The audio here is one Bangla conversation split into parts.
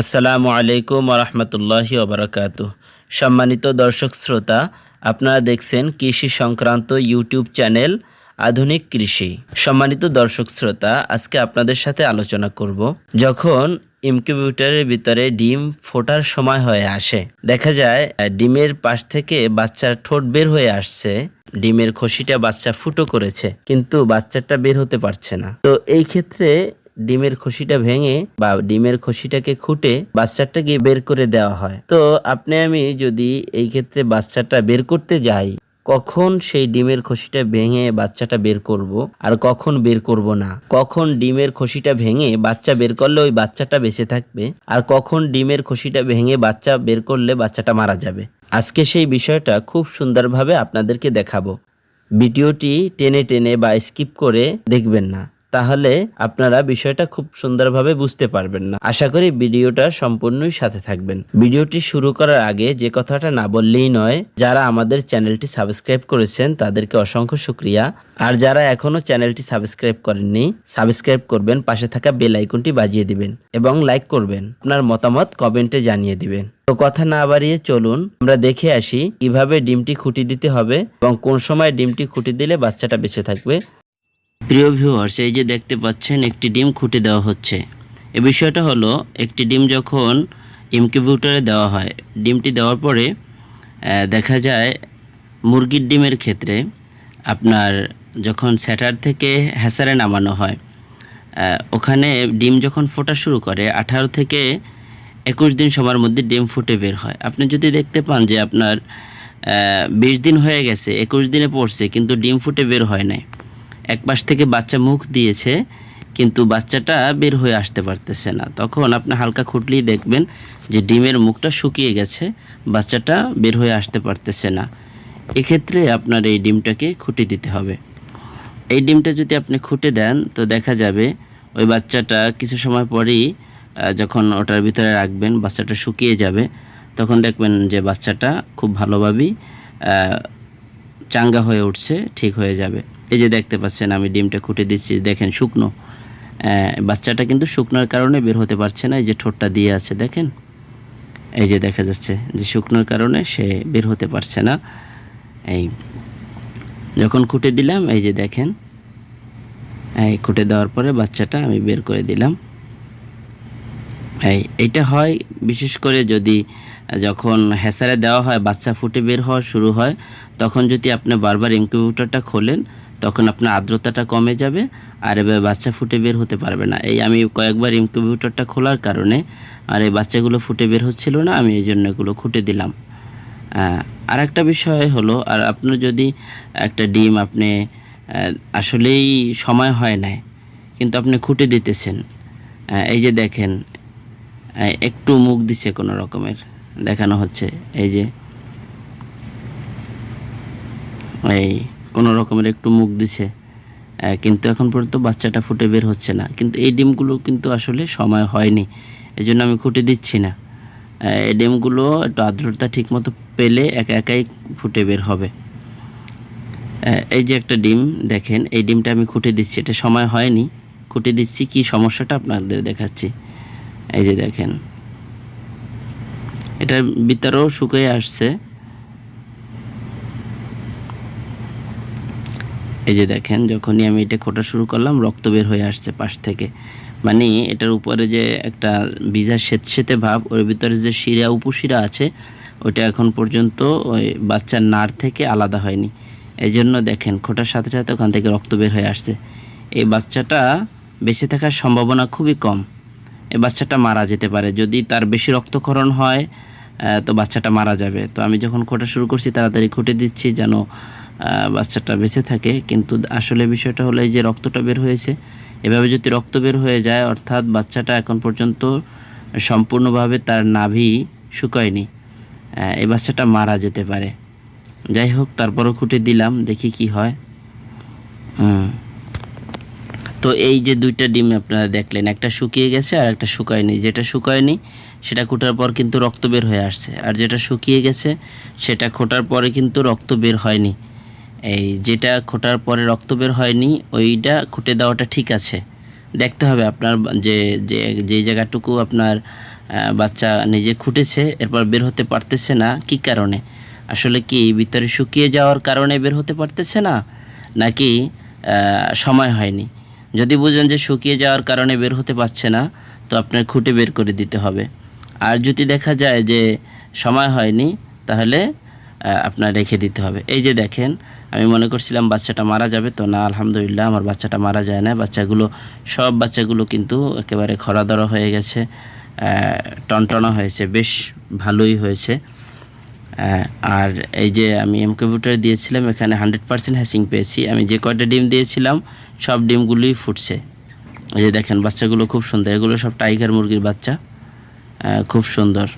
আসসালামু আলাইকুম রহমতুল্লাহি ওবরাকাত সম্মানিত দর্শক শ্রোতা, আপনারা দেখছেন কৃষি সংক্রান্ত ইউটিউব চ্যানেল আধুনিক কৃষি। সম্মানিত দর্শক শ্রোতা, আজকে আপনাদের সাথে আলোচনা করব। যখন ইনকিউবেটরের ভিতরে ডিম ফোটার সময় হয়ে আসে, দেখা যায় ডিমের পাশ থেকে বাচ্চার ঠোঁট বের হয়ে আসছে, ডিমের খসিটা বাচ্চা ফুটো করেছে, কিন্তু বাচ্চাটা বের হতে পারছে না। তো এই ক্ষেত্রে ডিমের খসিটা ভেঙে বা ডিমের খসিটাকে খুঁটে বাচ্চাটাকে বের করে দেওয়া হয়। তো আপনি, আমি যদি এই ক্ষেত্রে বাচ্চাটা বের করতে যাই, কখন সেই ডিমের খসিটা ভেঙে বাচ্চাটা বের করব আর কখন বের করব না? কখন ডিমের খসিটা ভেঙে বাচ্চা বের করলে ওই বাচ্চাটা বেঁচে থাকবে আর কখন ডিমের খসিটা ভেঙে বাচ্চা বের করলে বাচ্চাটা মারা যাবে? আজকে সেই বিষয়টা খুব সুন্দরভাবে আপনাদেরকে দেখাবো। ভিডিওটি টেনে টেনে বা স্কিপ করে দেখবেন না। তাহলে আপনারা বিষয়টা খুব সুন্দরভাবে বুঝতে পারবেন না। আশা করি ভিডিওটা সম্পূর্ণই সাথে থাকবেন। ভিডিওটি শুরু করার আগে যে কথাটা না বললেই নয়, যারা আমাদের চ্যানেলটি সাবস্ক্রাইব করেছেন তাদেরকে অসংখ্য শুক্রিয়া। আর যারা এখনও চ্যানেলটি সাবস্ক্রাইব করেননি, সাবস্ক্রাইব করবেন, পাশে থাকা বেল আইকনটি বাজিয়ে দিবেন এবং লাইক করবেন। আপনার মতামত কমেন্টে জানিয়ে দিবেন। তো কথা না বাড়িয়ে চলুন, আমরা দেখে আসি কীভাবে ডিমটি খুঁটি দিতে হবে এবং কোন সময় ডিমটি খুঁটি দিলে বাচ্চাটা বেঁচে থাকবে। প্রিয় ভিউয়ার্স এই যে দেখতে পাচ্ছেন, একটি ডিম খুঁটে দেওয়া হচ্ছে। এ বিষয়টা হলো, একটি ডিম যখন ইনকিউবেটরে দেওয়া হয়, ডিমটি দেওয়ার পরে দেখা যায় মুরগির ডিমের ক্ষেত্রে আপনার যখন স্যাটার থেকে হ্যাসারে নামানো হয় ওখানে ডিম যখন ফোটা শুরু করে, আঠারো থেকে একুশ দিন সময়ের মধ্যে ডিম ফুটে বের হয়। আপনি যদি দেখতে পান যে আপনার বিশ দিন হয়ে গেছে, একুশ দিনে পড়ছে, কিন্তু ডিম ফুটে বের হয় নাই। এক পাশ থেকে বাচ্চা মুখ দিয়েছে, কিন্তু বাচ্চাটা বের হয়ে আসতে পারতেছে না। তখন আপনি হালকা খুঁটলেই দেখবেন যে ডিমের মুখটা শুকিয়ে গেছে, বাচ্চাটা বের হয়ে আসতে পারতেছে না। এক্ষেত্রে আপনার এই ডিমটাকে খুঁটি দিতে হবে। এই ডিমটা যদি আপনি খুঁটে দেন, তো দেখা যাবে ওই বাচ্চাটা কিছু সময় পরেই যখন ওটার ভিতরে রাখবেন, বাচ্চাটা শুকিয়ে যাবে, তখন দেখবেন যে বাচ্চাটা খুব ভালোভাবেই চাঙ্গা হয়ে উঠছে, ঠিক হয়ে যাবে। এই যে দেখতে পাচ্ছেন, আমি ডিমটা খুঁটে দিচ্ছি, দেখেন শুকনো। বাচ্চাটা কিন্তু শুকনোর কারণে বের হতে পারছে না, এই যে ঠোঁটটা দিয়ে আছে, দেখেন। এই যে দেখা যাচ্ছে যে শুকনোর কারণে সে বের হতে পারছে না। এই, যখন খুঁটে দিলাম, এই যে দেখেন, এই খুঁটে দেওয়ার পরে বাচ্চাটা আমি বের করে দিলাম। এই এইটা হয় বিশেষ করে যদি যখন হ্যাসারে দেওয়া হয়, বাচ্চা ফুটে বের হওয়া শুরু হয়, তখন যদি আপনি বারবার ইনকিউবেটরটা খোলেন তখন আপনার আর্দ্রতাটা কমে যাবে আর এবার বাচ্চা ফুটে বের হতে পারবে না। এই আমি কয়েকবার ইনকিউবেটরটা খোলার কারণে আর এই বাচ্চাগুলো ফুটে বের হচ্ছিল না, আমি এই জন্য এগুলো খুঁটে দিলাম। আর একটা বিষয় হলো, আর আপনার যদি একটা ডিম আপনি আসলেই সময় হয় নাই, কিন্তু আপনি খুঁটে দিতেছেন এই যে দেখেন একটু মুখ দিছে কোনো রকমের, দেখানো হচ্ছে, এই যে, এই কোনো রকমের একটু মুখ দিছে কিন্তু এখন পর্যন্ত বাচ্চাটা ফুটে বের হচ্ছে না। কিন্তু এই ডিমগুলো কিন্তু আসলে সময় হয়নি এই জন্য আমি খুঁটে দিচ্ছি না। এই ডিমগুলো একটু আর্দ্রতা ঠিক মতো পেলে একা একাই ফুটে বের হবে। এই যে একটা ডিম, দেখেন, এই ডিমটা আমি খুঁটে দিচ্ছি, এটা সময় হয়নি, খুঁটে দিচ্ছি, কি সমস্যাটা আপনাদের দেখাচ্ছি। এই যে দেখেন এটার ভিতরেও শুকিয়ে আসছে এই যে দেখেন, যখনই আমি এটা খোটা শুরু করলাম, রক্ত বের হয়ে আসছে পাশ থেকে। মানে এটার উপরে যে একটা ভিজা সেতসেতে ভাব, ওর ভিতরে যে শিরা, উপশিরা আছে, ওটা এখন পর্যন্ত ওই বাচ্চার নার থেকে আলাদা হয়নি। এই জন্য দেখেন, খোটার সাথে সাথে ওখান থেকে রক্ত বের হয়ে আসছে। এই বাচ্চাটা বেঁচে থাকার সম্ভাবনা খুবই কম। এই বাচ্চাটা মারা যেতে পারে। যদি তার বেশি রক্তক্ষরণ হয় তো বাচ্চাটা মারা যাবে। তো আমি যখন খোটা শুরু করছি, তাড়াতাড়ি খুঁটে দিচ্ছি যেন বাচ্চাটা বেঁচে থাকে। কিন্তু আসলে বিষয়টা হলো এই যে রক্তটা বের হয়েছে, এভাবে যদি রক্ত বের হয়ে যায়, অর্থাৎ বাচ্চাটা এখন পর্যন্ত সম্পূর্ণভাবে তার নাভি শুকায়নি এই বাচ্চাটা মারা যেতে পারে। যাই হোক, তারপরও খুঁটে দিলাম, দেখি কি হয়। তো এই যে দুইটা ডিম আপনারা দেখলেন, একটা শুকিয়ে গেছে আর একটা শুকায়নি। যেটা শুকায়নি, সেটা খোটার পর কিন্তু রক্ত বের হয়ে আসছে। আর যেটা শুকিয়ে গেছে, সেটা খোটার পরে কিন্তু রক্ত বের হয়নি। এই যেটা খোটার পরে রক্ত বের হয়নি, ওইটা খুঁটে দেওয়াটা ঠিক আছে। দেখতে হবে আপনার যে যে জায়গাটুকু আপনার বাচ্চা নিজে খুঁটেছে, এরপর বের হতে পারতেছে না, কি কারণে? আসলে কি ভিতরে শুকিয়ে যাওয়ার কারণে বের হতে পারতেছে না, নাকি সময় হয়নি? যদি বুঝেন যে শুকিয়ে যাওয়ার কারণে বের হতে পারছে না, তো আপনার খুঁটে বের করে দিতে হবে। আর যদি দেখা যায় যে সময় হয়নি, তাহলে আপনার রেখে দিতে হবে। এই যে দেখেন আমি মনে করছিলাম বাচ্চাটা মারা যাবে তো না আলহামদুলিল্লাহ আমার বাচ্চাটা মারা যায় না। বাচ্চাগুলো সব বাচ্চাগুলো কিন্তু একেবারে খরাদরা হয়ে গেছে আহ, টনটনা হয়েছে বেশ ভালোই হয়েছে। আর এই যে আমি এম কম্পিউটার দিয়েছিলাম এখানে হান্ড্রেড পার্সেন্ট হ্যাসিং পেয়েছি। আমি যে কয়টা ডিম দিয়েছিলাম সব ডিমগুলোই ফুটছে। এই যে দেখেন বাচ্চাগুলো খুব সুন্দর এগুলো সব টাইগার মুরগির বাচ্চা খুব সুন্দর।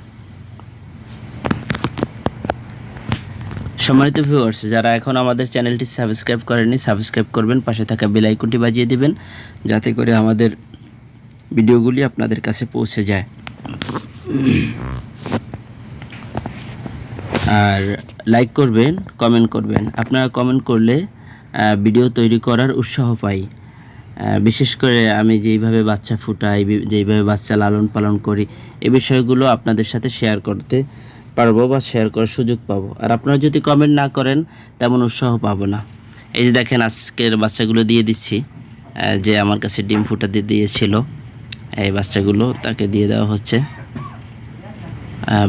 সম্মানিত ভিউয়ার্স যারা এখন আমাদের চ্যানেলটি সাবস্ক্রাইব করেনি সাবস্ক্রাইব করবেন, পাশে থাকা বেল আইকনটি বাজিয়ে দিবেন, যাতে করে আমাদের ভিডিওগুলি আপনাদের কাছে পৌঁছে যায়। আর লাইক করবেন কমেন্ট করবেন। আপনারা কমেন্ট করলে ভিডিও তৈরি করার উৎসাহ পাই। বিশেষ করে আমি যেইভাবে বাচ্চা ফুটাই, যেইভাবে বাচ্চা লালন পালন করি এই বিষয়গুলো আপনাদের সাথে শেয়ার করতে পারব বা শেয়ার করার সুযোগ পাবো। আর আপনারা যদি কমেন্ট না করেন, তেমন উৎসাহ পাবো না। এই যে দেখেন আজকের বাচ্চাগুলো দিয়ে দিচ্ছি। যে আমার কাছে ডিম ফুটাতে দিয়েছিল, এই বাচ্চাগুলো তাকে দিয়ে দেওয়া হচ্ছে।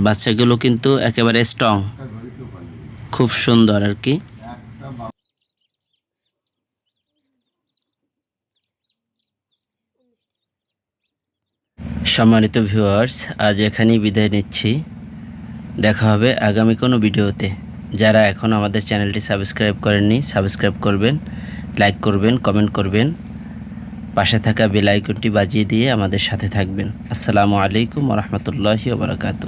বাচ্চাগুলো কিন্তু একেবারে স্ট্রং খুব সুন্দর আর কি। সম্মানিত ভিউয়ার্স আজ এখানেই বিদায় নিচ্ছি। দেখা হবে আগামী কোনো ভিডিওতে। যারা এখন আমাদের চ্যানেলটি সাবস্ক্রাইব করেননি, সাবস্ক্রাইব করবেন, লাইক করবেন, কমেন্ট করবেন। পাশে থাকা বেল বাজিয়ে দিয়ে আমাদের সাথে থাকবেন। আসসালামু আলাইকুম রহমতুল্লাহি ওবরাকাতু